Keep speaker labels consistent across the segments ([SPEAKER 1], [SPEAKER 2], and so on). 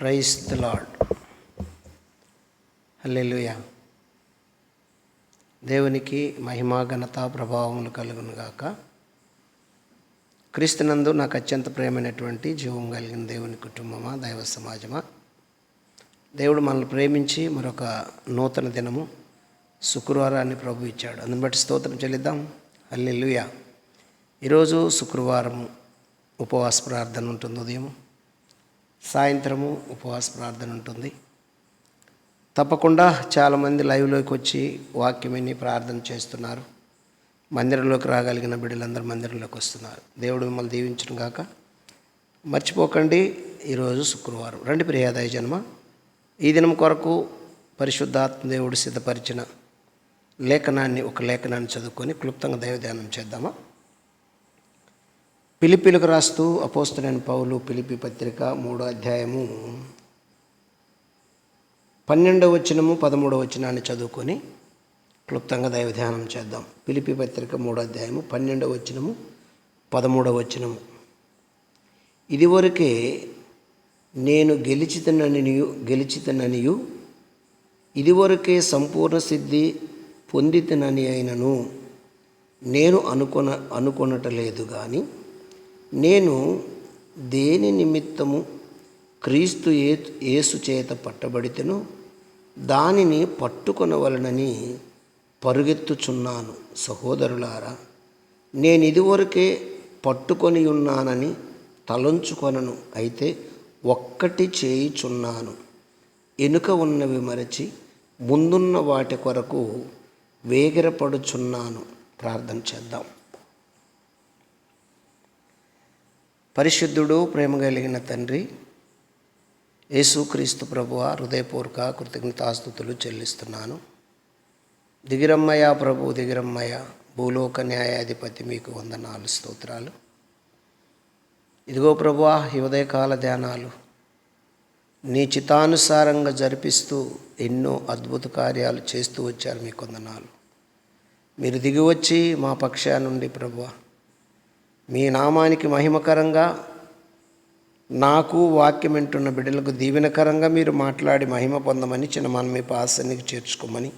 [SPEAKER 1] Price the lord హల్లెలూయా దేవునికి మహిమా ఘనత ప్రభావములు కలుగును గాక. క్రీస్తునందు నాకు అత్యంత ప్రేమైనటువంటి జీవం కలిగిన దేవుని కుటుంబమా దైవ సమాజమా? దేవుడు మనల్ని ప్రేమించి మరొక నూతన దినము శుక్రవారాన్ని ప్రభు ఇచ్చాడు. అందుని బట్టి స్తోత్రం చెల్లిద్దాం. హల్లెలూయా ఈరోజు శుక్రవారం ఉపవాస ప్రార్థన ఉంటుంది ఉదయం సాయంత్రము ఉపవాస ప్రార్థన ఉంటుంది. తప్పకుండా చాలామంది లైవ్లోకి వచ్చి వాక్యం విని ప్రార్థన చేస్తున్నారు. మందిరంలోకి రాగలిగిన బిడ్డలందరూ మందిరంలోకి వస్తున్నారు. దేవుడు మిమ్మల్ని దీవించడం కాక మర్చిపోకండి. ఈరోజు శుక్రవారం. రండి ప్రియాదాయ జన్మ. ఈ దినం కొరకు పరిశుద్ధాత్మ దేవుడు సిద్ధపరిచిన లేఖనాన్ని ఒక లేఖనాన్ని చదువుకొని క్లుప్తంగా దైవ ధ్యానం చేద్దామా? పిలిపిలకు రాస్తూ అపోస్తులైన పౌలు పిలిపి పత్రిక మూడో అధ్యాయము పన్నెండవ వచనము పదమూడవ వచనాన్ని చదువుకొని క్లుప్తంగా దైవ ధ్యానం చేద్దాం. పిలిపి పత్రిక మూడో అధ్యాయము పన్నెండవ వచనము పదమూడవ వచనము. ఇదివరకే నేను గెలిచితననియు గెలిచితననియు ఇదివరకే సంపూర్ణ సిద్ధి పొందితనని అయినను నేను అనుకొన అనుకొనటలేదు కానీ నేను దేని నిమిత్తము క్రీస్తు ఏ యేసు చేత పట్టబడితేనో దానిని పట్టుకొనవలనని పరుగెత్తుచున్నాను. సహోదరులారా నేను ఇదివరకే పట్టుకొని ఉన్నానని తలంచుకొనను అయితే ఒక్కటి చేయుచున్నాను. ఎనుక ఉన్నవి మరచి ముందున్న వాటి కొరకు వేగిరపడుచున్నాను. ప్రార్థన చేద్దాం. పరిశుద్ధుడు ప్రేమ కలిగిన తండ్రి యేసుక్రీస్తు ప్రభువ హృదయపూర్వక కృతజ్ఞతాస్థుతులు చెల్లిస్తున్నాను. దిగిరమ్మయ్య ప్రభు దిగిరమ్మయ్య భూలోక న్యాయాధిపతి మీకు వందనాలు స్తోత్రాలు. ఇదిగో ప్రభువ ఈ ఉదయకాల ధ్యానాలు నీ చితానుసారంగా జరిపిస్తూ ఎన్నో అద్భుత కార్యాలు చేస్తూ వచ్చారు మీకు వందనాలు. మీరు దిగి వచ్చి మా పక్షా నుండి ప్రభువ మీ నామానికి మహిమకరంగా నాకు వాక్యం వింటున్న బిడ్డలకు దీవెనకరంగా మీరు మాట్లాడి మహిమ పొందమని చిన్న మనం మీ పాసన్నికి చేర్చుకోమని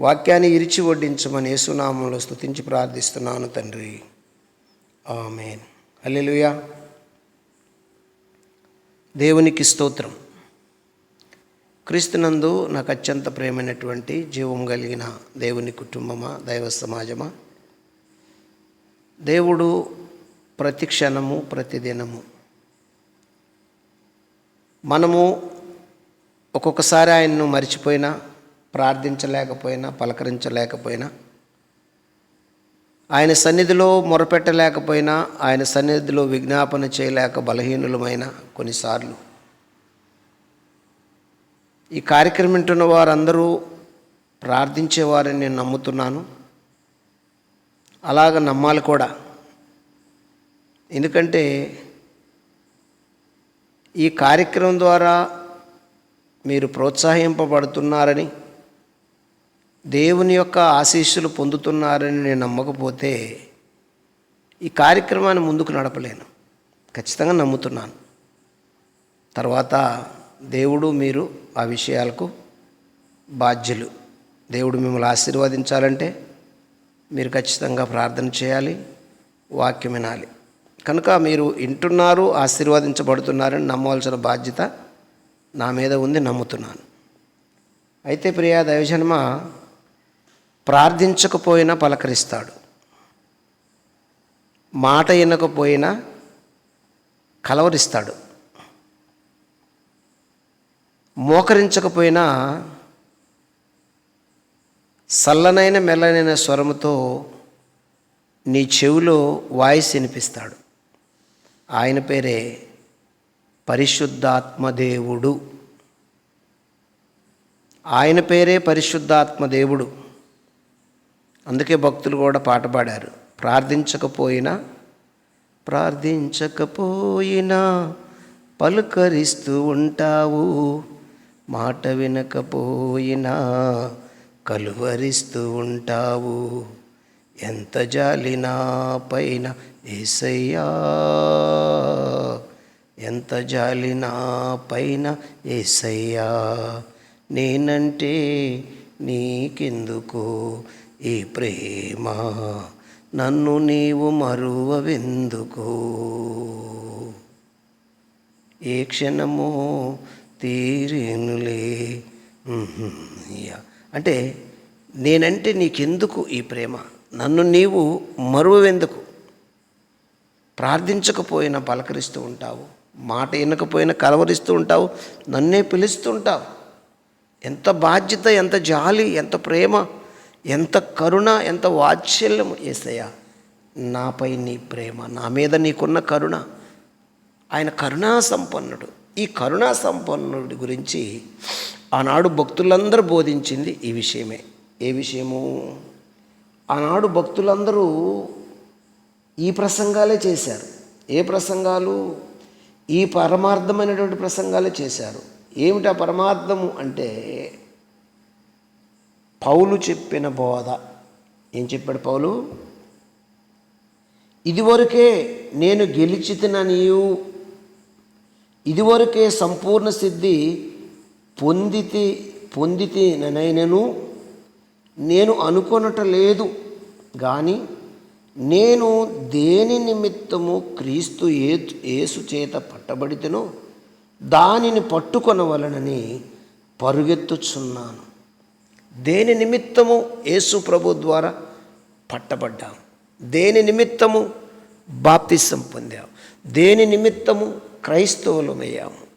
[SPEAKER 1] వాక్యాన్ని ఇరిచి వడ్డించమని యేసునామంలో స్తుతించి ప్రార్థిస్తున్నాను తండ్రి. ఆమెన్. హల్లెలూయా. దేవునికి స్తోత్రం. క్రీస్తునందు నాకు అత్యంత ప్రేమైనటువంటి జీవం కలిగిన దేవుని కుటుంబమా దైవ సమాజమా దేవుడు ప్రతి క్షణము ప్రతిదినము మనము ఒక్కొక్కసారి ఆయన్ను మర్చిపోయినా ప్రార్థించలేకపోయినా పలకరించలేకపోయినా ఆయన సన్నిధిలో మొరపెట్టలేకపోయినా ఆయన సన్నిధిలో విజ్ఞాపన చేయలేక బలహీనులమైన కొన్నిసార్లు. ఈ కార్యక్రమం వింటున్న వారందరూ ప్రార్థించేవారని నేను నమ్ముతున్నాను. అలాగ నమ్మాలి కూడా. ఎందుకంటే ఈ కార్యక్రమం ద్వారా మీరు ప్రోత్సహింపబడుతున్నారని దేవుని యొక్క ఆశీస్సులు పొందుతున్నారని నేను నమ్మకపోతే ఈ కార్యక్రమాన్ని ముందుకు నడపలేను. ఖచ్చితంగా నమ్ముతున్నాను. తర్వాత దేవుడు మీరు ఆ విషయాలకు బాధ్యులు. దేవుడు మిమ్మల్ని ఆశీర్వదించాలంటే మీరు ఖచ్చితంగా ప్రార్థన చేయాలి వాక్యం వినాలి. కనుక మీరు వింటున్నారు ఆశీర్వదించబడుతున్నారని నమ్మవలసిన బాధ్యత నా మీద ఉంది నమ్ముతున్నాను. అయితే ప్రియా దైవజన్మ ప్రార్థించకపోయినా పలకరిస్తాడు. మాట వినకపోయినా కలవరిస్తాడు. మోకరించకపోయినా సల్లనైన మెల్లనైన స్వరముతో నీ చెవిలో వాయిస్ వినిపిస్తాడు. ఆయన పేరే పరిశుద్ధాత్మదేవుడు. ఆయన పేరే పరిశుద్ధాత్మ దేవుడు అందుకే భక్తులు కూడా పాట పాడారు. ప్రార్థించకపోయినా ప్రార్థించకపోయినా పలుకరిస్తూ ఉంటావు. మాట వినకపోయినా కలువరిస్తూ ఉంటావు. ఎంత జాలినా పైన ఏసయ్యా. ఎంత జాలినా జాలి నా పైన ఏసయ్యా. నేనంటే నీకెందుకు ఈ ప్రేమ? నన్ను నీవు మరువవెందుకు? ఏ క్షణము తీరేనులే. యా. అంటే నేనంటే నీకెందుకు ఈ ప్రేమ? నన్ను నీవు మరువెందుకు ప్రార్థించకపోయినా పలకరిస్తూ ఉంటావు మాట వినకపోయినా కలవరిస్తూ ఉంటావు నన్నే పిలుస్తూ ఉంటావు. ఎంత బాధ్యత ఎంత జాలి ఎంత ప్రేమ ఎంత కరుణ ఎంత వాత్సల్యం ఏసయ్యా నాపై నీ ప్రేమ నా మీద నీకున్న కరుణ. ఆయన కరుణా సంపన్నుడు ఈ కరుణా సంపన్నుడి గురించి ఆనాడు భక్తులందరూ బోధించింది ఈ విషయమే. ఏ విషయము? ఆనాడు భక్తులందరూ ఈ ప్రసంగాలే చేశారు. ఏ ప్రసంగాలు? ఈ పరమార్థమైనటువంటి ప్రసంగాలే చేశారు. ఏమిటి ఆ పరమార్థము అంటే? పౌలు చెప్పిన బోధ. ఏం చెప్పాడు పౌలు? ఇదివరకే నేను గెలిచితిననియు ఇదివరకే సంపూర్ణ సిద్ధి పొందితి పొందితేనైనను నేను అనుకొనట లేదు. కానీ నేను దేని నిమిత్తము క్రీస్తు ఏ ఏసు చేత పట్టబడితేనో దానిని పట్టుకొనవలనని పరుగెత్తుచున్నాను. దేని నిమిత్తము యేసు ప్రభు ద్వారా పట్టబడ్డాం? దేని నిమిత్తము బాప్తిసం పొందాం? దేని నిమిత్తము క్రైస్తవులమయ్యాము?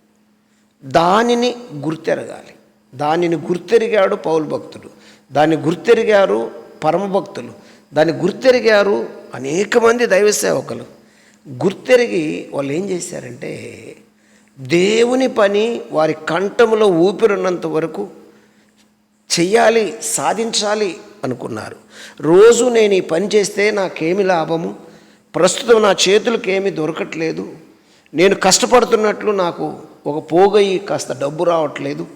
[SPEAKER 1] దానిని గుర్తెరగాలి. దానిని గుర్తెరిగాడు పౌలు భక్తుడు. దాన్ని గుర్తెరిగారు పరమ భక్తులు. దాన్ని గుర్తెరిగారు అనేక మంది దైవ సేవకులు. గుర్తెరిగి వాళ్ళు ఏం చేశారంటే దేవుని పని వారి కంఠములో ఊపిరున్నంత వరకు చెయ్యాలి సాధించాలి అనుకున్నారు. రోజు నేను ఈ పని చేస్తే నాకేమి లాభము? ప్రస్తుతం నా చేతులకు దొరకట్లేదు. నేను కష్టపడుతున్నట్లు నాకు ఒక పోగయి కాస్త డబ్బు రావట్లేదు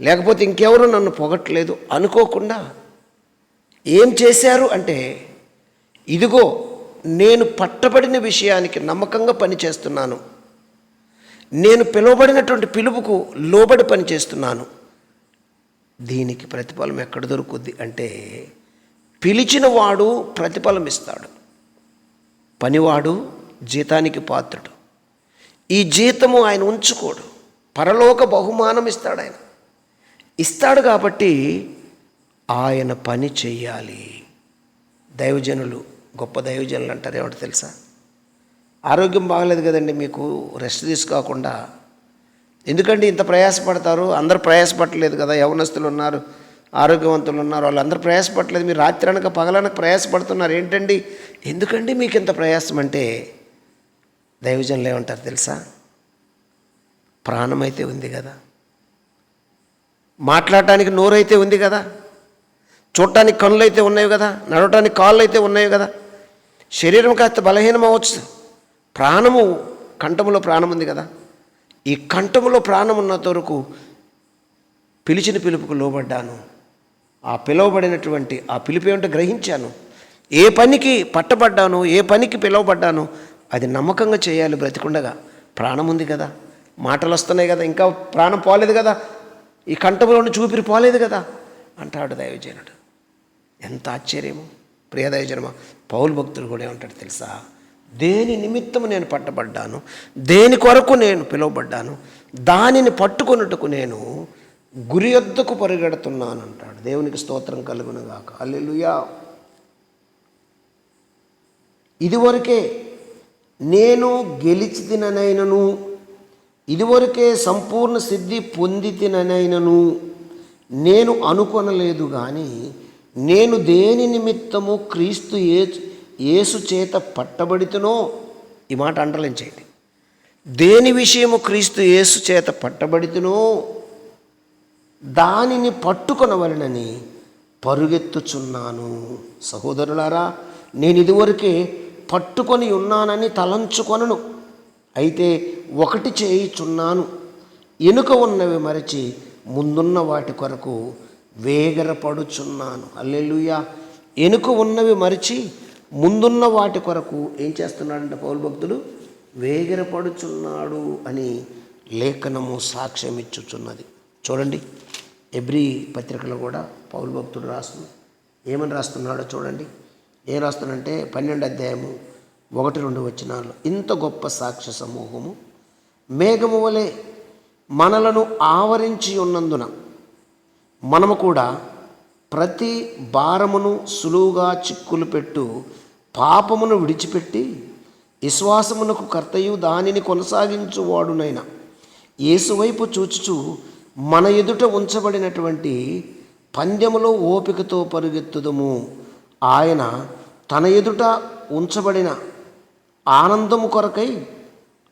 [SPEAKER 1] లేకపోతే ఇంకెవరు నన్ను పొగట్లేదు అనుకోకుండా ఏం చేశారు అంటే ఇదిగో నేను పట్టబడిన విషయానికి నమ్మకంగా పనిచేస్తున్నాను నేను పిలువబడినటువంటి పిలుపుకు లోబడి పనిచేస్తున్నాను దీనికి ప్రతిఫలం ఎక్కడ దొరుకుద్ది అంటే పిలిచిన వాడు ప్రతిఫలం ఇస్తాడు పనివాడు జీతానికి పాత్రుడు. ఈ జీతము ఆయన ఉంచుకోడు. పరలోక బహుమానం ఇస్తాడు ఆయన. ఇస్తాడు కాబట్టి ఆయన పని చెయ్యాలి. దైవజనులు గొప్ప దైవజనులు అంటారు ఏమిటి తెలుసా? ఆరోగ్యం బాగలేదు కదండి మీకు రెస్ట్ తీసుకోకుండా. ఎందుకండి ఇంత ప్రయాసపడతారు? అందరు ప్రయాసపడలేదు కదా యవనస్తులు ఉన్నారు ఆరోగ్యవంతులు ఉన్నారు వాళ్ళందరూ ప్రయాసపడలేదు మీరు రాత్రి అనక పగలనక ప్రయాసపడుతున్నారు ఏంటండి? ఎందుకండి మీకు ఇంత ప్రయాసం అంటే దైవజనులు ఏమంటారు తెలుసా? ప్రాణమైతే ఉంది కదా. మాట్లాడటానికి నోరైతే ఉంది కదా. చూడటానికి కళ్ళు అయితే ఉన్నాయి కదా. నడవటానికి కాళ్ళు అయితే ఉన్నాయి కదా. శరీరం కాస్త బలహీనం అవ్వచ్చు. ప్రాణము కంఠములో ప్రాణం ఉంది కదా. ఈ కంఠములో ప్రాణం ఉన్నంత వరకు పిలిచిన పిలుపుకు లోబడ్డాను. ఆ పిలువబడినటువంటి ఆ పిలుపు ఏమిటో గ్రహించాను. ఏ పనికి పట్టబడ్డాను ఏ పనికి పిలువబడ్డాను అది నమ్మకంగా చేయాలి బ్రతికుండగా. ప్రాణం ఉంది కదా. మాటలు వస్తున్నాయి కదా ఇంకా ప్రాణం పోలేదు కదా ఈ కంఠంలోని చూపిరి పోలేదు కదా అంటాడు దైవజనుడు. ఎంత ఆశ్చర్యము. ప్రియ దైవజనమా పౌలు కూడా ఏమంటాడు తెలుసా? దేని నిమిత్తము నేను పట్టబడ్డాను దేని కొరకు నేను పిలువబడ్డాను దానిని పట్టుకొనుటకు నేను గురి ఎద్దుకు పరిగెడుతున్నాను అంటాడు దేవునికి స్తోత్రం కలుగునుగాక. అల్లెలుయా ఇదివరకే నేను గెలిచి తిననైనను ఇదివరకే సంపూర్ణ సిద్ధి పొందితిననైనను నేను అనుకొనలేదు కానీ నేను దేని నిమిత్తము క్రీస్తు ఏ యేసు చేత పట్టబడితేనో ఈ మాట అండర్లైన్ చేయండి. దేని విషయము క్రీస్తు యేసు చేత పట్టబడితేనో దానిని పట్టుకొనవలనని పరుగెత్తుచున్నాను. సహోదరులారా నేను ఇదివరకే పట్టుకొని ఉన్నానని తలంచుకొనను. అయితే ఒకటి చేయుచున్నాను. ఎనుక ఉన్నవి మరచి ముందున్న వాటి కొరకు వేగరపడుచున్నాను. అల్లెలుయా ఎనుక ఉన్నవి మరిచి ముందున్న వాటి కొరకు ఏం చేస్తున్నాడంటే పౌరు భక్తుడు వేగిరపడుచున్నాడు అని లేఖనము సాక్ష్యం ఇచ్చుచున్నది చూడండి ఎబ్రి పత్రికలో కూడా పౌరు భక్తుడు రాస్తుంది ఏమని రాస్తున్నాడో చూడండి. ఏం రాస్తున్నాడంటే పన్నెండు అధ్యాయము ఒకటి రెండు వచనాలు. ఇంత గొప్ప సాక్ష్య సమూహము మేఘము వలె మనలను ఆవరించి ఉన్నందున మనము కూడా ప్రతి భారమును సులువుగా చిక్కులు పెట్టు పాపమును విడిచిపెట్టి విశ్వాసమునకు కర్తయు దానిని కొనసాగించువాడునైన యేసువైపు చూచుచు మన ఎదుట ఉంచబడినటువంటి పందెములో ఓపికతో పరుగెత్తుదము. ఆయన తన ఎదుట ఉంచబడిన ఆనందము కొరకై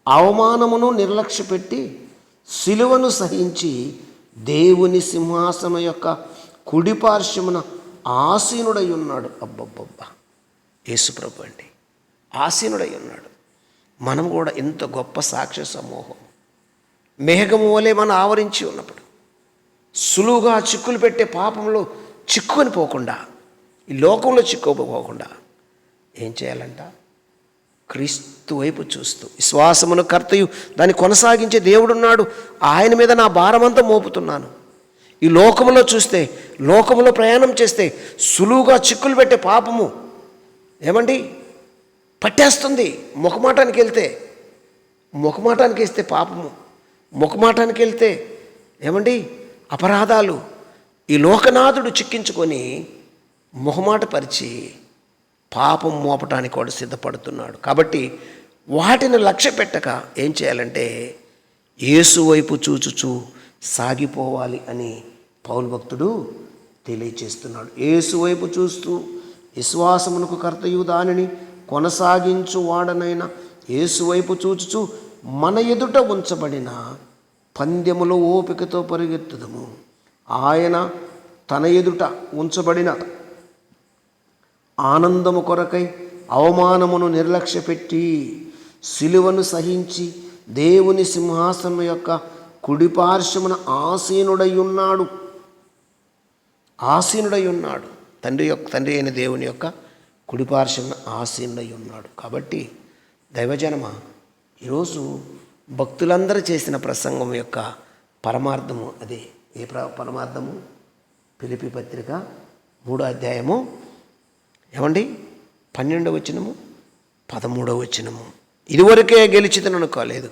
[SPEAKER 1] అవమానమును నిర్లక్ష్యపెట్టి సిలువను సహించి దేవుని సింహాసన యొక్క కుడిపార్శ్వమున ఆసీనుడై ఉన్నాడు. అబ్బబ్బబ్బా! యేసుప్రభు అండి ఆసీనుడై ఉన్నాడు. మనం కూడా ఇంత గొప్ప సాక్ష్య సమూహం. మేఘము వలె మనం ఆవరించి ఉన్నప్పుడు సులువుగా చిక్కులు పెట్టే పాపంలో చిక్కుకొని పోకుండా ఈ లోకంలో చిక్కుపోకుండా ఏం చేయాలంట? క్రీస్తు వైపు చూస్తూ విశ్వాసమును కర్తయు దాన్ని కొనసాగించే దేవుడున్నాడు. ఆయన మీద నా భారమంతా మోపుతున్నాను. ఈ లోకములో చూస్తే లోకములో ప్రయాణం చేస్తే సులువుగా చిక్కులు పెట్టే పాపము. ఏమండి? పట్టేస్తుంది. ముఖమాటానికి వెళ్తే ముఖమాటానికి వేస్తే పాపము. ముఖమాటానికి వెళ్తే ఏమండి? అపరాధాలు. ఈ లోకనాథుడు చిక్కించుకొని మొహమాట పరిచి పాపం మోపటానికి వాడు సిద్ధపడుతున్నాడు. కాబట్టి వాటిని లక్ష్య పెట్టక ఏం చేయాలంటే యేసు వైపు చూచుచూ సాగిపోవాలి అని పౌరు భక్తుడు తెలియచేస్తున్నాడు. యేసు వైపు చూస్తూ విశ్వాసమునకు కర్తయు దానిని కొనసాగించు వాడనైనా యేసు వైపు చూచుచూ మన ఎదుట ఉంచబడిన పందెములో ఓపికతో పరిగెత్తుదము. ఆయన తన ఎదుట ఉంచబడిన ఆనందము కొరకై అవమానమును నిర్లక్ష్యపెట్టి సిలువను సహించి దేవుని సింహాసనం యొక్క కుడిపార్శ్వమున ఆసీనుడై ఉన్నాడు ఆసీనుడై ఉన్నాడు తండ్రి యొక్క తండ్రి అయిన దేవుని యొక్క కుడిపార్శ్వమున ఆసీనుడై ఉన్నాడు కాబట్టి దైవజనమ ఈరోజు భక్తులందరూ చేసిన ప్రసంగం యొక్క పరమార్థము అదే. ఏ ప్ర పరమార్థము? పిలిపి పత్రిక మూడో అధ్యాయము ఏమండి? పన్నెండవ వచనము పదమూడవ వచనము. ఇదివరకే గెలిచితను అనుకోలేదు.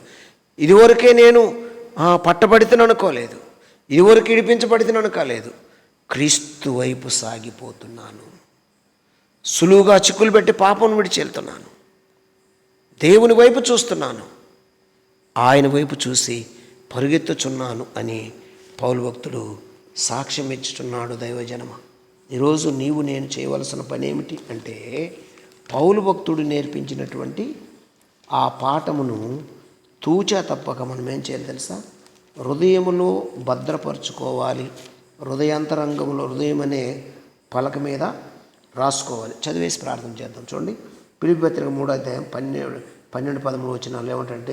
[SPEAKER 1] ఇదివరకే నేను పట్టబడితను అనుకోలేదు. ఇదివరకు ఇడిపించబడితను అనుకోలేదు. క్రీస్తు వైపు సాగిపోతున్నాను. సులువుగా చిక్కులు పెట్టి పాపం విడిచెళ్తున్నాను దేవుని వైపు చూస్తున్నాను. ఆయన వైపు చూసి పరుగెత్తుచున్నాను అని పౌలు భక్తుడు సాక్ష్యం ఇచ్చుచున్నాడు దైవజనమ? ఈరోజు నీవు నేను చేయవలసిన పని ఏమిటి అంటే పౌలు భక్తుడు నేర్పించినటువంటి ఆ పాఠమును తూచా తప్పక మనం ఏం చేయాలి తెలుసా? హృదయములో భద్రపరుచుకోవాలి. హృదయాంతరంగంలో హృదయం అనే పలక మీద రాసుకోవాలి. చదివేసి ప్రార్థన చేద్దాం. చూడండి. పిలిపి పత్రిక మూడో అధ్యాయం పన్నెండు పన్నెండు పదమూడు వచ్చినాలు ఏమంటే